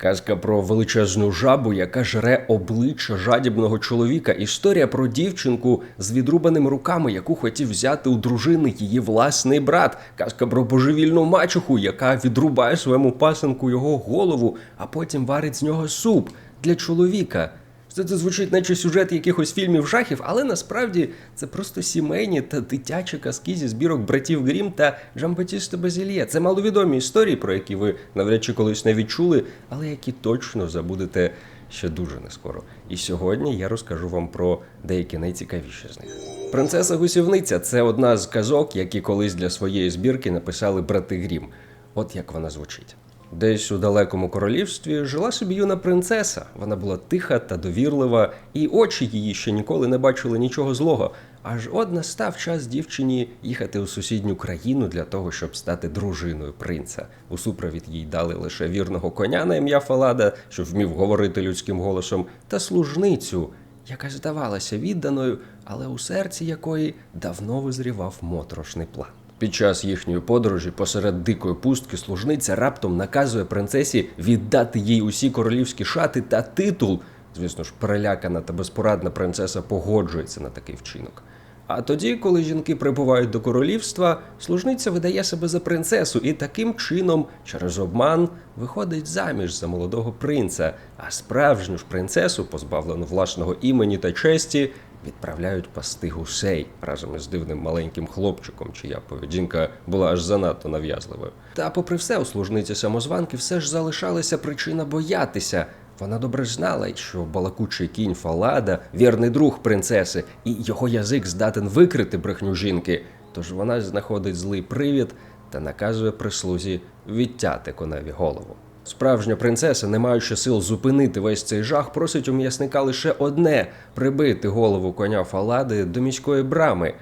Казка про величезну жабу, яка жре обличчя жадібного чоловіка. Історія про дівчинку з відрубаними руками, яку хотів взяти у дружини її власний брат. Казка про божевільну мачуху, яка відрубає своєму пасенку його голову, а потім варить з нього суп для чоловіка. Все це звучить, наче сюжет якихось фільмів жахів, але насправді це просто сімейні та дитячі казки зі збірок братів Грім та Жамбатіста Базілія. Це маловідомі історії, про які ви навряд чи колись не відчули, але які точно забудете ще дуже нескоро. І сьогодні я розкажу вам про деякі найцікавіші з них. Принцеса Гусівниця це одна з казок, які колись для своєї збірки написали брати Грім. От як вона звучить. Десь у далекому королівстві жила собі юна принцеса. Вона була тиха та довірлива, і очі її ще ніколи не бачили нічого злого. Аж от настав час дівчині їхати у сусідню країну для того, щоб стати дружиною принца. У супровід їй дали лише вірного коня на ім'я Фалада, що вмів говорити людським голосом, та служницю, яка здавалася відданою, але у серці якої давно визрівав моторошний план. Під час їхньої подорожі посеред дикої пустки служниця раптом наказує принцесі віддати їй усі королівські шати та титул. Звісно ж, перелякана та безпорадна принцеса погоджується на такий вчинок. А тоді, коли жінки прибувають до королівства, служниця видає себе за принцесу і таким чином, через обман, виходить заміж за молодого принца, а справжню ж принцесу, позбавлену власного імені та честі, відправляють пасти гусей разом із дивним маленьким хлопчиком, чия поведінка була аж занадто нав'язливою. Та, попри все, у служниці самозванки все ж залишалася причина боятися. Вона добре знала, що балакучий кінь Фалада вірний друг принцеси, і його язик здатен викрити брехню жінки. Тож вона знаходить злий привід та наказує прислузі відтяти коневі голову. Справжня принцеса, не маючи сил зупинити весь цей жах, просить у м'ясника лише одне прибити голову коня Фалади до міської брами.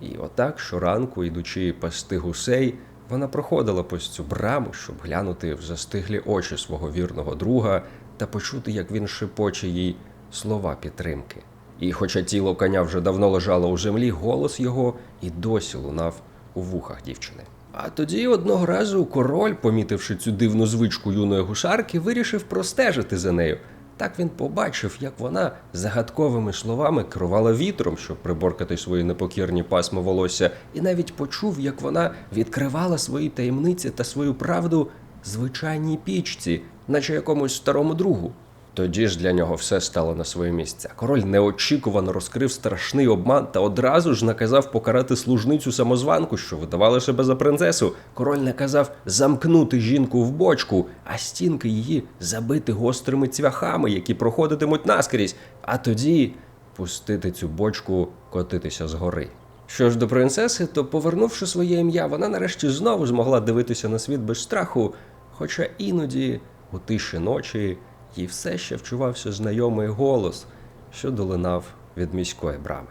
І отак, щоранку, ідучи пасти гусей, вона проходила повз цю браму, щоб глянути в застиглі очі свого вірного друга та почути, як він шепоче їй слова підтримки. І, хоча тіло коня вже давно лежало у землі, голос його і досі лунав у вухах дівчини. А тоді одного разу король, помітивши цю дивну звичку юної гусарки, вирішив простежити за нею. Так він побачив, як вона загадковими словами керувала вітром, щоб приборкати свої непокірні пасми волосся, і навіть почув, як вона відкривала свої таємниці та свою правду звичайній пічці, наче якомусь старому другу. Тоді ж для нього все стало на своє місце. Король неочікувано розкрив страшний обман та одразу ж наказав покарати служницю самозванку, що видавала себе за принцесу. Король наказав замкнути жінку в бочку, а стінки її забити гострими цвяхами, які проходитимуть наскрізь, а тоді пустити цю бочку котитися згори. Що ж до принцеси, то повернувши своє ім'я, вона нарешті знову змогла дивитися на світ без страху, хоча іноді у тиші ночі їй все ще вчувався знайомий голос, що долинав від міської брами.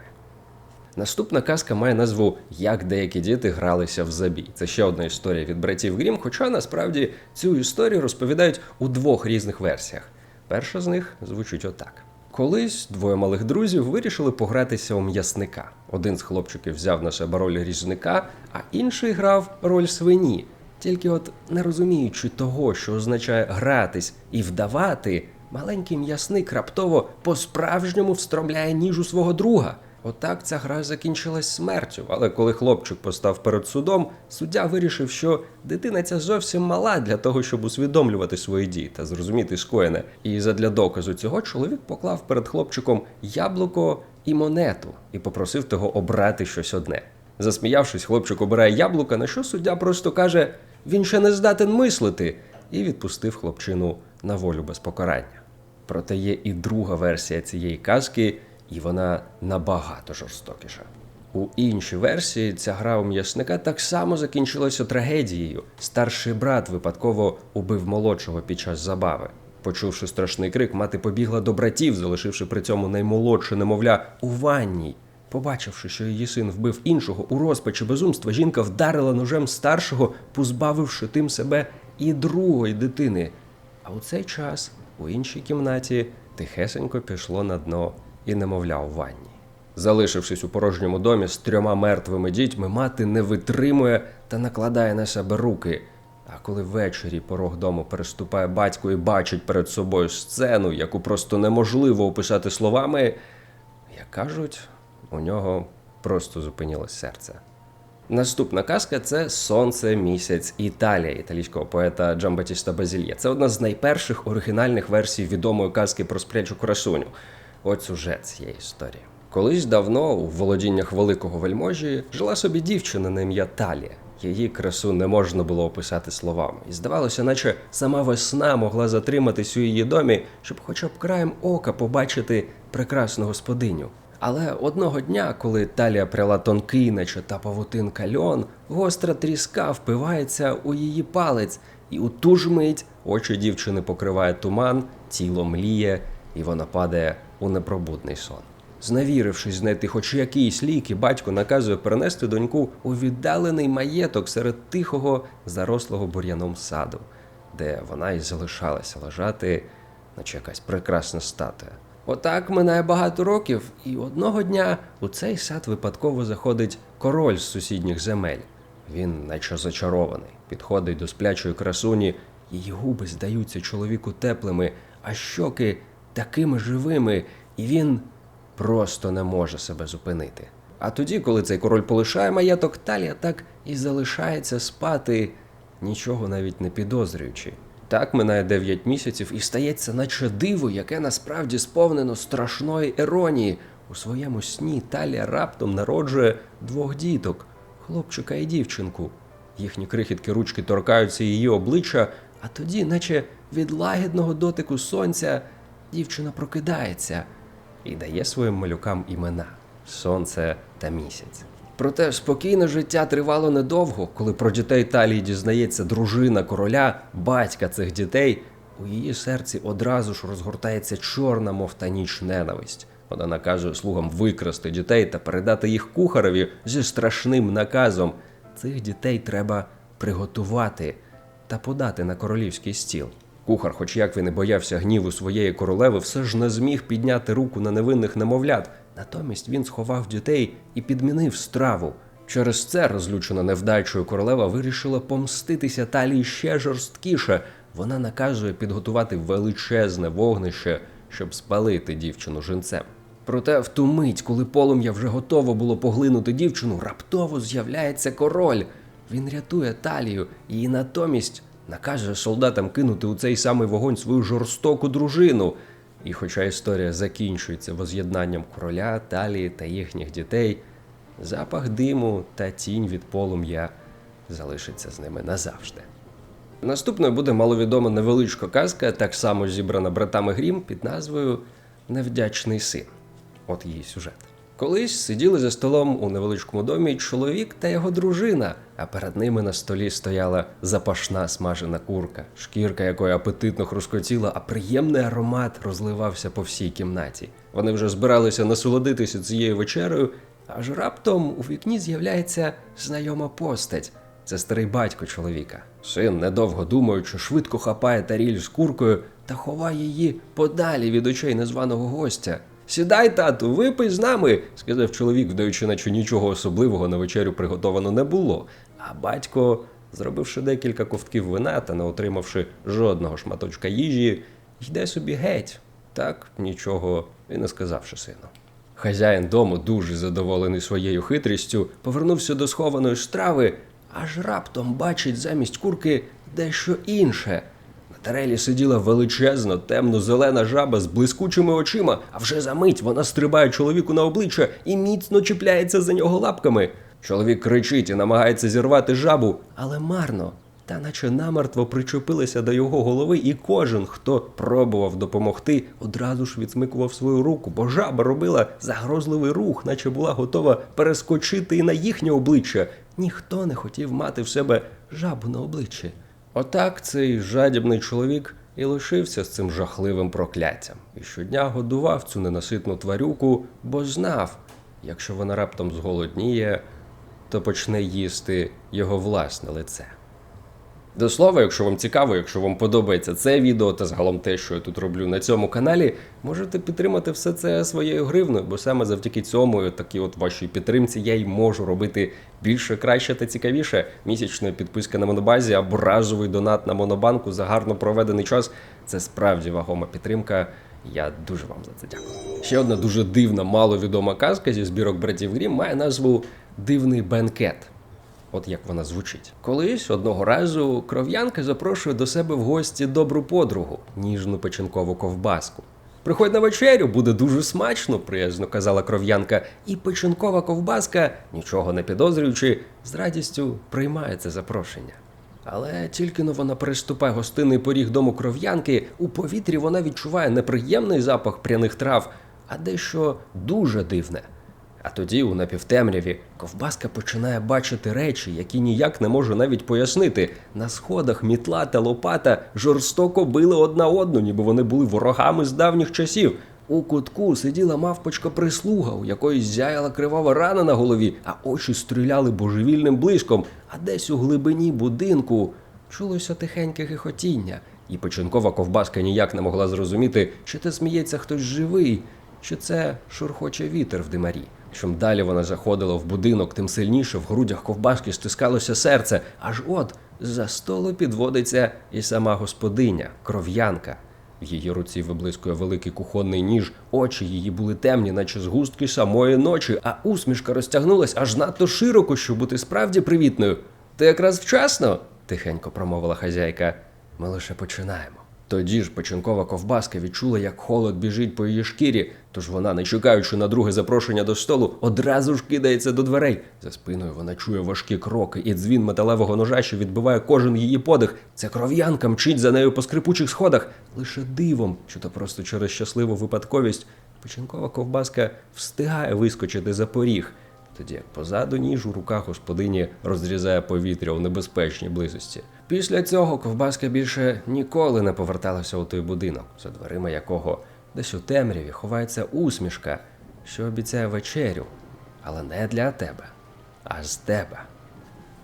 Наступна казка має назву Як деякі діти гралися в забій. Це ще одна історія від братів Грім, хоча насправді цю історію розповідають у двох різних версіях. Перша з них звучить отак. Колись двоє малих друзів вирішили погратися у м'ясника. Один з хлопчиків взяв на себе роль різника, а інший грав роль свині. Тільки от не розуміючи того, що означає гратись і вдавати, маленький м'ясник раптово по-справжньому встромляє ніж у свого друга. Отак ця гра закінчилась смертю. Але коли хлопчик постав перед судом, суддя вирішив, що дитина ця зовсім мала для того, щоб усвідомлювати свої дії та зрозуміти скоєне. І задля доказу цього чоловік поклав перед хлопчиком яблуко і монету і попросив того обрати щось одне. Засміявшись, хлопчик обирає яблука, на що суддя просто каже: він ще не здатен мислити, і відпустив хлопчину на волю без покарання. Проте є і друга версія цієї казки, і вона набагато жорстокіша. У іншій версії ця гра у м'ясника так само закінчилася трагедією. Старший брат випадково убив молодшого під час забави. Почувши страшний крик, мати побігла до братів, залишивши при цьому наймолодше немовля у ванній. Побачивши, що її син вбив іншого у розпачі безумства, жінка вдарила ножем старшого, позбавивши тим себе і другої дитини. А у цей час у іншій кімнаті тихесенько пішло на дно і немовля у ванні. Залишившись у порожньому домі з трьома мертвими дітьми, мати не витримує та накладає на себе руки. А коли ввечері порог дому переступає батько і бачить перед собою сцену, яку просто неможливо описати словами, як кажуть, у нього просто зупинилось серце. Наступна казка це Сонце, місяць, Італія італійського поета Джамбатіста Базільє. Це одна з найперших оригінальних версій відомої казки про сплячу красуню. От сюжет цієї історії. Колись давно у володіннях великого вельможі жила собі дівчина на ім'я Талія. Її красу не можна було описати словами, і здавалося, наче сама весна могла затриматись у її домі, щоб хоча б краєм ока побачити прекрасну господиню. Але одного дня, коли талія пряла тонкий, наче та павутинка льон, гостра тріска впивається у її палець, і у ту ж мить очі дівчини покриває туман, тіло мліє, і вона падає у непробудний сон. Зневірившись знайти хоч якісь ліки, батько наказує перенести доньку у віддалений маєток серед тихого, зарослого бур'яном саду, де вона і залишалася лежати, наче якась прекрасна статуя. Отак минає багато років, і одного дня у цей сад випадково заходить король з сусідніх земель. Він, наче зачарований, підходить до сплячої красуні, її губи здаються чоловіку теплими, а щоки такими живими, і він просто не може себе зупинити. А тоді, коли цей король полишає маєток, Талія так і залишається спати, нічого навіть не підозрюючи. Так минає 9 місяців і стається, наче диво, яке насправді сповнено страшної іронії. У своєму сні Талія раптом народжує двох діток хлопчика і дівчинку. Їхні крихітки ручки торкаються її обличчя, а тоді, наче від лагідного дотику сонця, дівчина прокидається і дає своїм малюкам імена Сонце та місяць. Проте спокійне життя тривало недовго, коли про дітей Талії дізнається дружина короля, батька цих дітей. У її серці одразу ж розгортається чорна, мов та ніч ненависть. Вона наказує слугам викрасти дітей та передати їх кухареві зі страшним наказом. Цих дітей треба приготувати та подати на королівський стіл. Кухар, хоч як він і боявся гніву своєї королеви, все ж не зміг підняти руку на невинних немовлят. Натомість він сховав дітей і підмінив страву. Через це розлючена невдачею королева вирішила помститися талії ще жорсткіше. Вона наказує підготувати величезне вогнище, щоб спалити дівчину жінцем. Проте в ту мить, коли полум'я вже готово було поглинути дівчину, раптово з'являється король. Він рятує талію і натомість наказує солдатам кинути у цей самий вогонь свою жорстоку дружину. І хоча історія закінчується воз'єднанням короля, талії та їхніх дітей, запах диму та тінь від полум'я залишиться з ними назавжди. Наступною буде маловідома невеличка казка, так само зібрана братами Грім під назвою Невдячний син. От її сюжет. Колись сиділи за столом у невеличкому домі чоловік та його дружина, а перед ними на столі стояла запашна смажена курка, шкірка якої апетитно хрускотіла, а приємний аромат розливався по всій кімнаті. Вони вже збиралися насолодитися цією вечерею, аж раптом у вікні з'являється знайома постать. Це старий батько чоловіка. Син, недовго думаючи, швидко хапає таріль з куркою та ховає її подалі від очей незваного гостя. Сідай, тату, випий з нами, сказав чоловік, вдаючи, наче нічого особливого на вечерю приготовано не було. А батько, зробивши декілька ковтків вина та не отримавши жодного шматочка їжі, йде собі геть, так нічого і не сказавши сину. Хазяїн дому, дуже задоволений своєю хитрістю, повернувся до схованої страви, аж раптом бачить замість курки дещо інше. Тарелі сиділа величезна, темно-зелена жаба з блискучими очима, а вже за мить вона стрибає чоловіку на обличчя і міцно чіпляється за нього лапками. Чоловік кричить і намагається зірвати жабу, але марно. Та наче намертво причепилася до його голови, і кожен, хто пробував допомогти, одразу ж відсмикував свою руку, бо жаба робила загрозливий рух, наче була готова перескочити і на їхнє обличчя. Ніхто не хотів мати в себе жабу на обличчі. Отак цей жадібний чоловік і лишився з цим жахливим прокляттям, і щодня годував цю ненаситну тварюку, бо знав, якщо вона раптом зголодніє, то почне їсти його власне лице. До слова, якщо вам цікаво, якщо вам подобається це відео та загалом те, що я тут роблю на цьому каналі, можете підтримати все це своєю гривною, бо саме завдяки цьому, такій от вашій підтримці, я й можу робити більше, краще та цікавіше. Місячна підписка на монобазі або разовий донат на монобанку за гарно проведений час. Це справді вагома підтримка. Я дуже вам за це дякую. Ще одна дуже дивна, маловідома казка зі збірок братів Грім має назву Дивний бенкет. От як вона звучить. Колись одного разу кров'янка запрошує до себе в гості добру подругу, ніжну печінкову ковбаску. Приходь на вечерю, буде дуже смачно, приязно казала кров'янка, і печінкова ковбаска, нічого не підозрюючи, з радістю приймає це запрошення. Але тільки но вона переступає гостинний поріг дому кров'янки, у повітрі вона відчуває неприємний запах пряних трав, а дещо дуже дивне. А тоді, у напівтемряві, ковбаска починає бачити речі, які ніяк не може навіть пояснити. На сходах мітла та лопата жорстоко били одна одну, ніби вони були ворогами з давніх часів. У кутку сиділа мавпочка прислуга, у якої зяяла кривава рана на голові, а очі стріляли божевільним блиском. А десь у глибині будинку чулося тихеньке гихотіння, і печінкова ковбаска ніяк не могла зрозуміти, чи те сміється хтось живий, чи це шурхоче вітер в димарі. Чим далі вона заходила в будинок, тим сильніше в грудях ковбаски стискалося серце. Аж от за столу підводиться і сама господиня, кров'янка. В її руці виблискує великий кухонний ніж, очі її були темні, наче згустки самої ночі, а усмішка розтягнулась аж надто широко, щоб бути справді привітною. Ти якраз вчасно, тихенько промовила хазяйка. Ми лише починаємо. Тоді ж печінкова ковбаска відчула, як холод біжить по її шкірі, тож вона, не чекаючи на друге запрошення до столу, одразу ж кидається до дверей. За спиною вона чує важкі кроки і дзвін металевого ножа, що відбиває кожен її подих. Ця кров'янка мчить за нею по скрипучих сходах. Лише дивом, чи то просто через щасливу випадковість, печінкова ковбаска встигає вискочити за поріг. Тоді як позаду ніж у руках господині розрізає повітря у небезпечній близості. Після цього ковбаска більше ніколи не поверталася у той будинок, за дверима якого десь у темряві ховається усмішка, що обіцяє вечерю, але не для тебе, а з тебе.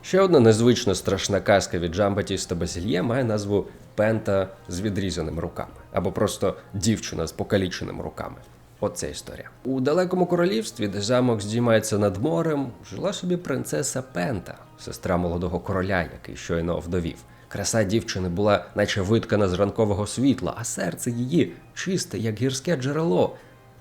Ще одна незвично страшна казка від Джамбатіста Базільє має назву Пента з відрізаними руками або просто дівчина з покаліченими руками. Оце історія. У далекому королівстві, де замок здіймається над морем, жила собі принцеса Пента, сестра молодого короля, який щойно вдовів. Краса дівчини була, наче виткана з ранкового світла, а серце її чисте, як гірське джерело.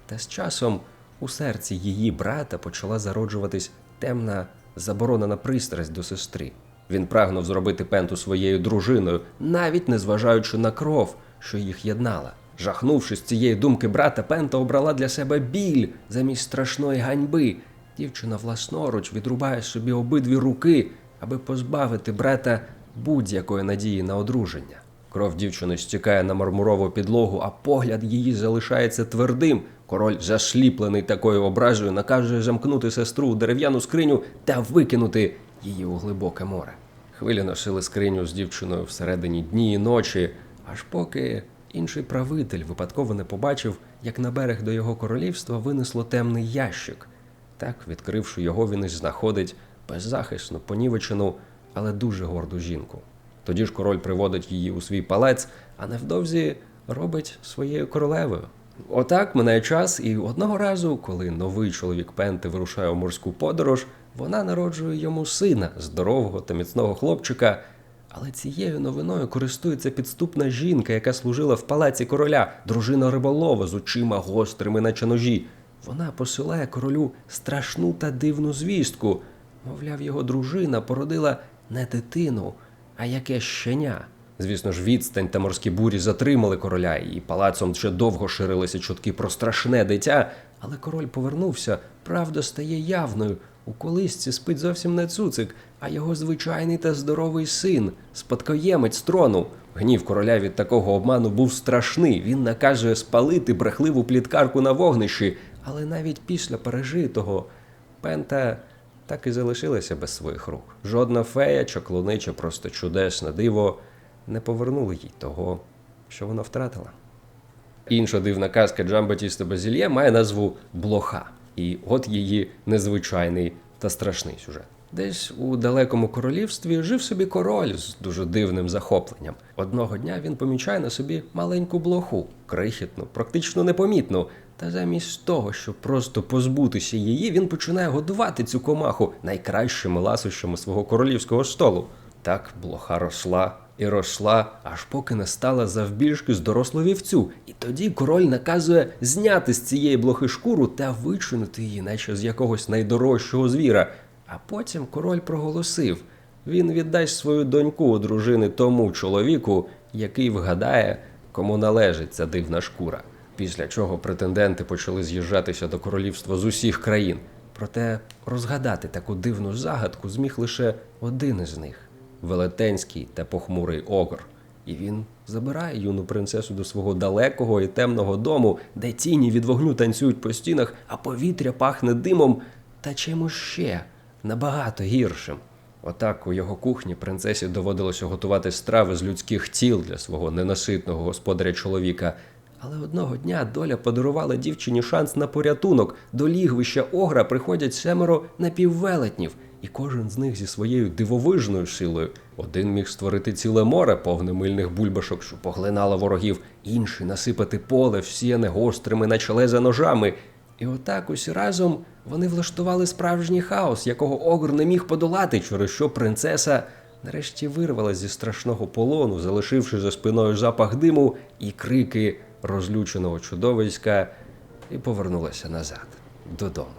Та з часом у серці її брата почала зароджуватись темна заборонена пристрасть до сестри. Він прагнув зробити пенту своєю дружиною, навіть не зважаючи на кров, що їх єднала. Жахнувшись цієї думки брата, Пента обрала для себе біль замість страшної ганьби. Дівчина власноруч відрубає собі обидві руки, аби позбавити брата будь-якої надії на одруження. Кров дівчини стікає на мармурову підлогу, а погляд її залишається твердим. Король, засліплений такою образою, наказує замкнути сестру у дерев'яну скриню та викинути її у глибоке море. Хвилі носили скриню з дівчиною всередині дні і ночі, аж поки інший правитель випадково не побачив, як на берег до його королівства винесло темний ящик. Так, відкривши його, він і знаходить беззахисну, понівечену, але дуже горду жінку. Тоді ж король приводить її у свій палац, а невдовзі робить своєю королевою. Отак минає час, і одного разу, коли новий чоловік Пенти вирушає у морську подорож, вона народжує йому сина, здорового та міцного хлопчика. Але цією новиною користується підступна жінка, яка служила в палаці короля, дружина риболова з очима гострими, наче ножі. Вона посилає королю страшну та дивну звістку. Мовляв, його дружина породила не дитину, а яке щеня. Звісно ж, відстань та морські бурі затримали короля, і палацом ще довго ширилися чутки про страшне дитя. Але король повернувся, правда стає явною. У колисці спить зовсім не цуцик, а його звичайний та здоровий син, спадкоємець трону. Гнів короля від такого обману був страшний. Він наказує спалити брехливу пліткарку на вогнищі, але навіть після пережитого Пента так і залишилася без своїх рук. Жодна фея, чаклунича, просто чудесне диво не повернули їй того, що вона втратила. Інша дивна казка Джамбатіста Базільє має назву Блоха. І от її незвичайний та страшний сюжет. Десь у далекому королівстві жив собі король з дуже дивним захопленням. Одного дня він помічає на собі маленьку блоху, крихітну, практично непомітну. Та замість того, щоб просто позбутися її, він починає годувати цю комаху найкращими ласощами свого королівського столу. Так блоха росла і росла, аж поки не стала завбільшки з дорослу вівцю. І тоді король наказує зняти з цієї блохи шкуру та вичинити її, наче з якогось найдорожчого звіра. А потім король проголосив: він віддасть свою доньку у дружини тому чоловіку, який вгадає, кому належить ця дивна шкура. Після чого претенденти почали з'їжджатися до королівства з усіх країн. Проте розгадати таку дивну загадку зміг лише один із них велетенський та похмурий огр. І він забирає юну принцесу до свого далекого і темного дому, де тіні від вогню танцюють по стінах, а повітря пахне димом та чимось ще набагато гіршим. Отак у його кухні принцесі доводилося готувати страви з людських тіл для свого ненаситного господаря чоловіка. Але одного дня доля подарувала дівчині шанс на порятунок. До лігвища огра приходять семеро напіввелетнів, і кожен з них зі своєю дивовижною силою. Один міг створити ціле море повне мильних бульбашок, що поглинало ворогів, інший насипати поле, всіяне гострими, наче леза ножами. І отак усі разом вони влаштували справжній хаос, якого огр не міг подолати, через що принцеса нарешті вирвалась зі страшного полону, залишивши за спиною запах диму і крики розлюченого чудовиська, і повернулася назад додому.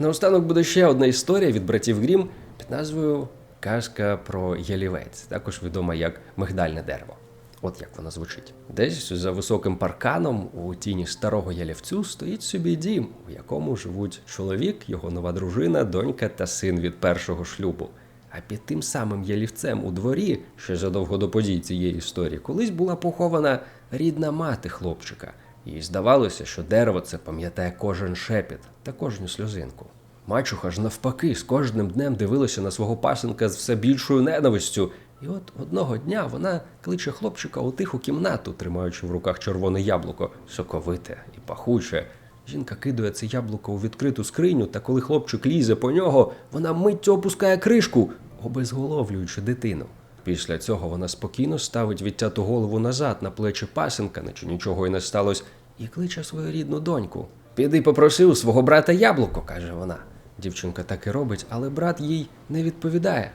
Наостанок буде ще одна історія від братів Грім під назвою Казка про ялівець, також відома як мигдальне дерево. От як вона звучить. Десь за високим парканом у тіні старого ялівцю стоїть собі дім, у якому живуть чоловік, його нова дружина, донька та син від першого шлюбу. А під тим самим ялівцем у дворі, ще задовго до подій цієї історії, колись була похована рідна мати хлопчика. Їй здавалося, що дерево це пам'ятає кожен шепіт та кожну сльозинку. Мачуха ж навпаки з кожним днем дивилася на свого пасенка з все більшою ненавистю. І от одного дня вона кличе хлопчика у тиху кімнату, тримаючи в руках червоне яблуко, соковите і пахуче. Жінка кидає це яблуко у відкриту скриню, та коли хлопчик лізе по нього, вона миттю опускає кришку, обезголовлюючи дитину. Після цього вона спокійно ставить відтяту голову назад на плечі пасенка, наче нічого й не сталося, і кличе свою рідну доньку. Піди попроси у свого брата яблуко, каже вона. Дівчинка так і робить, але брат їй не відповідає.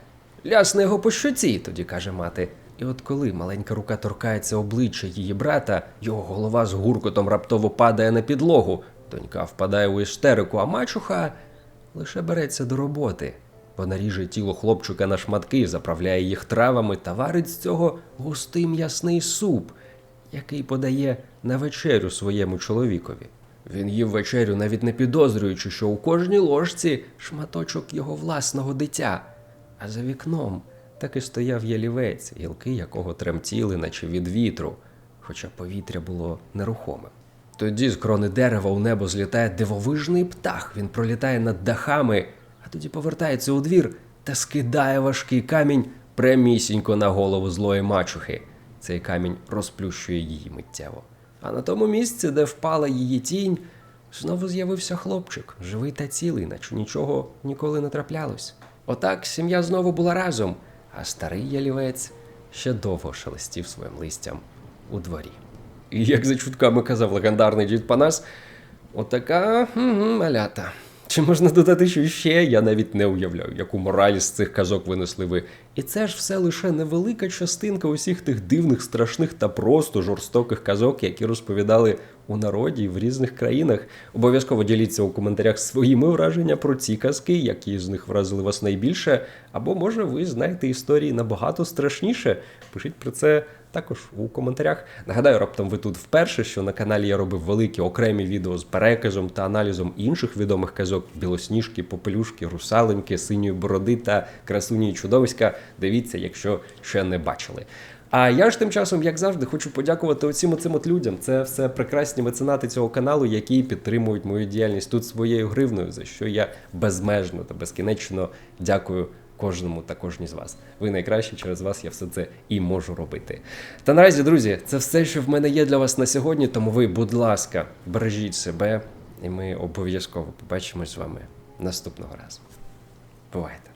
Лясне його по щоці, тоді каже мати. І от коли маленька рука торкається обличчя її брата, його голова з гуркотом раптово падає на підлогу. Донька впадає у істерику, а мачуха лише береться до роботи. Вона ріже тіло хлопчика на шматки, заправляє їх травами та варить з цього густий м'ясний суп, який подає на вечерю своєму чоловікові. Він їв вечерю, навіть не підозрюючи, що у кожній ложці шматочок його власного дитя. А за вікном так і стояв ялівець, гілки якого тремтіли, наче від вітру, хоча повітря було нерухомим. Тоді з крони дерева у небо злітає дивовижний птах. Він пролітає над дахами, а тоді повертається у двір та скидає важкий камінь прямісінько на голову злої мачухи. Цей камінь розплющує її миттєво. А на тому місці, де впала її тінь, знову з'явився хлопчик, живий та цілий, наче нічого ніколи не траплялось. Отак сім'я знову була разом, а старий ялівець ще довго шелестів своїм листям у дворі. І як за чутками казав легендарний дід Панас, отака угу, малята. Чи можна додати що ще? Я навіть не уявляю, яку мораль з цих казок винесли ви. І це ж все лише невелика частинка усіх тих дивних, страшних та просто жорстоких казок, які розповідали у народі в різних країнах. Обов'язково діліться у коментарях своїми враження про ці казки, які з них вразили вас найбільше. Або може ви знаєте історії набагато страшніше. Пишіть про це також у коментарях. Нагадаю, раптом ви тут вперше, що на каналі я робив великі окремі відео з переказом та аналізом інших відомих казок: білосніжки, попелюшки, русаленьки, синьої бороди та красуні чудовиська. Дивіться, якщо ще не бачили. А я ж тим часом, як завжди, хочу подякувати оцім оцим от людям. Це все прекрасні меценати цього каналу, які підтримують мою діяльність тут своєю гривною, за що я безмежно та безкінечно дякую кожному та кожній з вас. Ви найкращі, через вас я все це і можу робити. Та наразі, друзі, це все, що в мене є для вас на сьогодні. Тому ви, будь ласка, бережіть себе, і ми обов'язково побачимось з вами наступного разу. Бувайте!